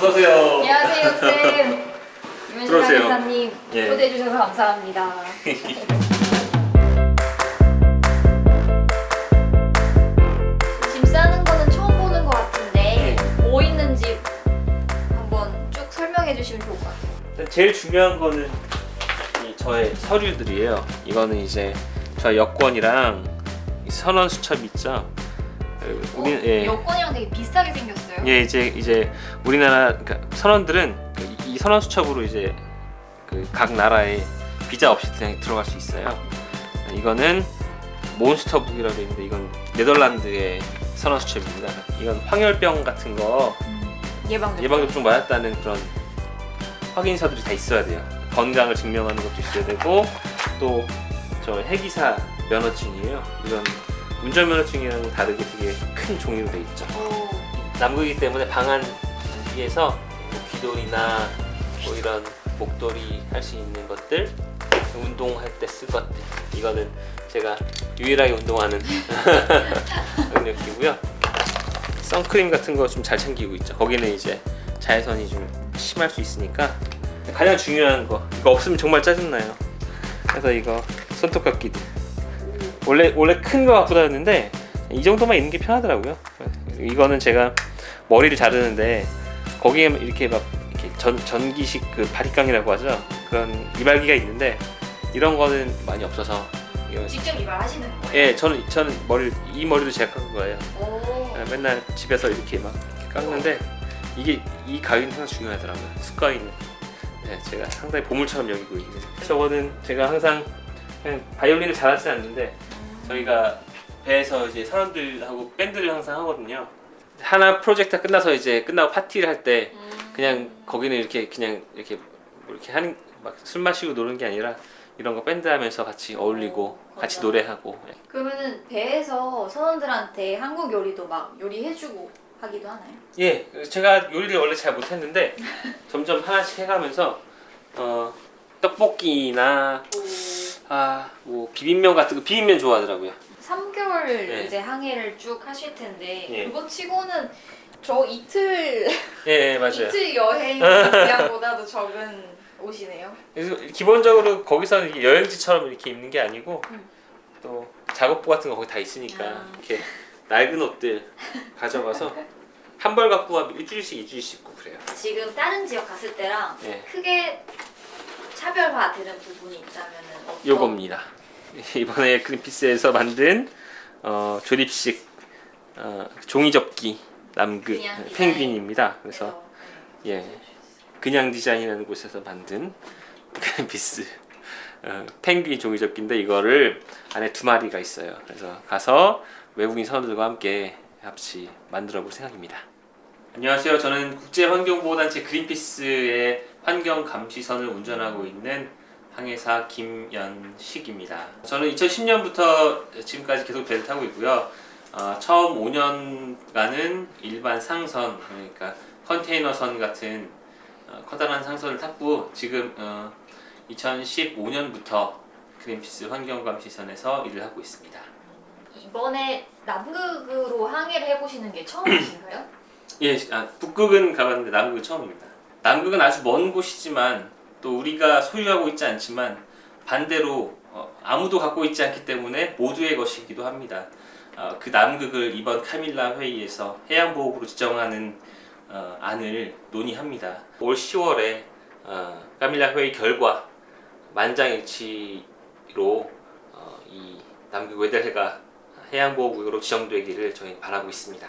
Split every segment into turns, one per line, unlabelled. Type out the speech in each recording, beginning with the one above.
어서오세요.
안녕하세요, 쌤.
들어오세요.
강사님
예.
초대해 주셔서 감사합니다. 짐 싸는 거는 처음 보는 것 같은데 뭐 있는지 한번 쭉 설명해 주시면 좋을 것 같아요.
제일 중요한 거는 이 저의 서류들이에요. 이거는 이제 저 여권이랑 이 선원 수첩 있죠. 그 우리
어,
예.
여권이랑 되게 비슷하게 생겼어요.
예 이제 이제 우리나라 그러니까 선원들은 그이 선원 수첩으로 이제 그 각 나라에 비자 없이 그냥 들어갈 수 있어요. 이거는 몬스터북이라고 돼 있는데 이건 네덜란드의 선원 수첩입니다. 이건 황열병 같은 거
예방
예방접종 맞았다는 그런 확인서들이 다 있어야 돼요. 건강을 증명하는 것도 있어야 되고 또 저 해기사 면허증이에요. 이건 운전면허증이랑 다르게 되게 큰 종이로 돼 있죠.
오,
남극이기 때문에 방한기에서 뭐 귀돌이나 뭐 이런 목도리 할 수 있는 것들 운동할 때 쓸 것들. 이거는 제가 유일하게 운동하는 능력이고요. 선크림 같은 거 좀 잘 챙기고 있죠. 거기는 이제 자외선이 좀 심할 수 있으니까 가장 중요한 거 이거 없으면 정말 짜증나요. 그래서 이거 손톱깎이들 원래 원래 큰 거 갖고 다녔는데 이 정도만 있는 게 편하더라고요. 이거는 제가 머리를 자르는데 거기에 이렇게 막 이렇게 전 전기식 그 바리깡이라고 하죠. 그런 이발기가 있는데 이런 거는 많이 없어서 이거
직접 이발하시는 거예요?
예 저는 저는 머리 이 머리도 제가 깎은 거예요.
오,
맨날 집에서 이렇게 막 이렇게 깎는데 이게 이 가위는 항상 중요하더라고요. 숟가위는 네, 제가 상당히 보물처럼 여기고 있는. 저거는 제가 항상 그냥 바이올린을 잘하지 않는데 저희가 배에서 이제 사람들하고 밴드를 항상 하거든요. 하나 프로젝트 끝나서 이제 끝나고 파티를 할때
음.
그냥 거기는 이렇게 그냥 이렇게 뭐 이렇게 하는 막 술 마시고 노는 게 아니라 이런 거 밴드 하면서 같이 어울리고 같이
맞아.
노래하고
그러면은 배에서 선원들한테 한국 요리도 막 요리해주고 하기도 하나요?
예, 제가 요리를 원래 잘 못했는데 점점 하나씩 해가면서 어, 떡볶이나 아 뭐 비빔면 같은 거 비빔면 좋아하더라고요.
3개월
네.
이제 항해를 쭉 하실 텐데
예.
그거 치고는 저 이틀
예, 예 맞아요.
이틀 여행 기간보다도 적은 옷이네요.
그래서 기본적으로 거기서는 여행지처럼 이렇게 입는 게 아니고
음.
또 작업복 같은 거 거기 다 있으니까
아.
이렇게 낡은 옷들 가져가서 한 벌 갖고 와 일주일씩 일주일씩 입고 그래요.
지금 다른 지역 갔을 때랑
예.
크게 차별화되는 부분이 있다면은 어떤?
요겁니다. 이번에 그린피스에서 만든 어, 조립식 어, 종이 접기 남극
그냥
펭귄입니다. 그래서
그래서,
예 그냥 디자인이라는 곳에서 만든 그린피스 어, 펭귄 종이 접기인데 이거를 안에 두 마리가 있어요. 그래서 가서 외국인 선원들과 함께 같이 만들어 볼 생각입니다. 안녕하세요. 저는 국제환경보호단체 그린피스의 환경 감시선을 운전하고 있는 항해사 김연식입니다. 저는 2010년부터 지금까지 계속 배를 타고 있고요. 어, 처음 5년간은 일반 상선, 그러니까 컨테이너선 같은 어, 커다란 상선을 탔고 지금 어, 2015년부터 그린피스 환경감시선에서 일을 하고 있습니다.
이번에 남극으로 항해를 해보시는 게 처음이신가요?
예, 아, 북극은 가봤는데 남극은 처음입니다. 남극은 아주 먼 곳이지만 또 우리가 소유하고 있지 않지만 반대로 어, 아무도 갖고 있지 않기 때문에 모두의 것이기도 합니다. 어, 그 남극을 이번 카밀라 회의에서 해양보호구로 지정하는 어, 안을 논의합니다. 올 10월에 어, 카밀라 회의 결과 만장일치로 어, 이 남극 외달해가 해양보호구역으로 지정되기를 저희는 바라고 있습니다.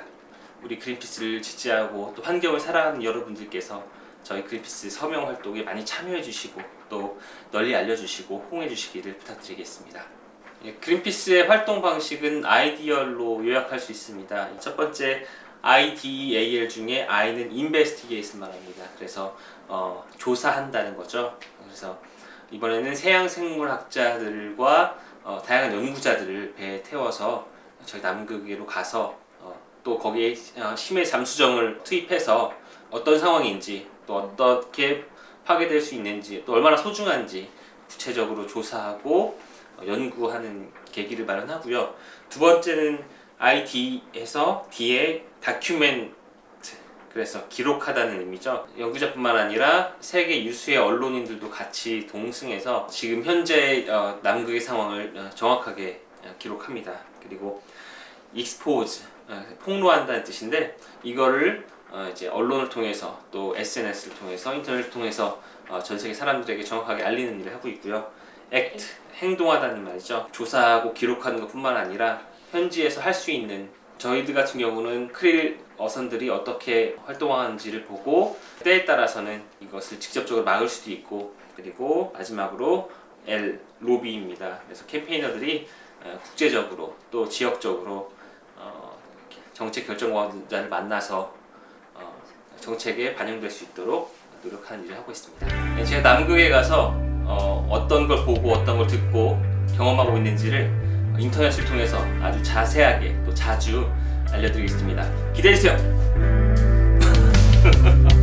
우리 그린피스를 지지하고 또 환경을 사랑하는 여러분들께서 저희 그린피스 서명 활동에 많이 참여해 주시고 또 널리 알려주시고 호응해 주시기를 부탁드리겠습니다. 예, 그린피스의 활동 방식은 아이디얼로 요약할 수 있습니다. 첫 번째 IDEAL 중에 I는 Investigation 말합니다. 그래서 어, 조사한다는 거죠. 그래서 이번에는 해양 생물학자들과 어, 다양한 연구자들을 배에 태워서 저희 남극으로 가서 어, 또 거기에 어, 심해 잠수정을 투입해서 어떤 상황인지 또 어떻게 파괴될 수 있는지 또 얼마나 소중한지 구체적으로 조사하고 어, 연구하는 계기를 마련하고요. 두 번째는 ID에서 D의 다큐멘트 그래서 기록하다는 의미죠. 연구자뿐만 아니라 세계 유수의 언론인들도 같이 동승해서 지금 현재 어, 남극의 상황을 어, 정확하게 어, 기록합니다. 그리고 어, 폭로한다는 뜻인데 이거를 어, 이제 언론을 통해서 또 SNS를 통해서 인터넷을 통해서 어, 전 세계 사람들에게 정확하게 알리는 일을 하고 있고요. act 행동하다는 말이죠. 조사하고 기록하는 것뿐만 아니라 현지에서 할 수 있는 저희들 같은 경우는 크릴 어선들이 어떻게 활동하는지를 보고 때에 따라서는 이것을 직접적으로 막을 수도 있고 그리고 마지막으로 L 로비입니다. 그래서 캠페이너들이 어, 국제적으로 또 지역적으로 어, 정책 결정권자를 만나서 어, 정책에 반영될 수 있도록 노력하는 일을 하고 있습니다. 네, 제가 남극에 가서 어, 떤걸 보고 어떤 걸 듣고 경험하고 있는지를 인터넷을 통해서 아주 자세하게 또 자주 알려드리겠습니다. 기대해주세요!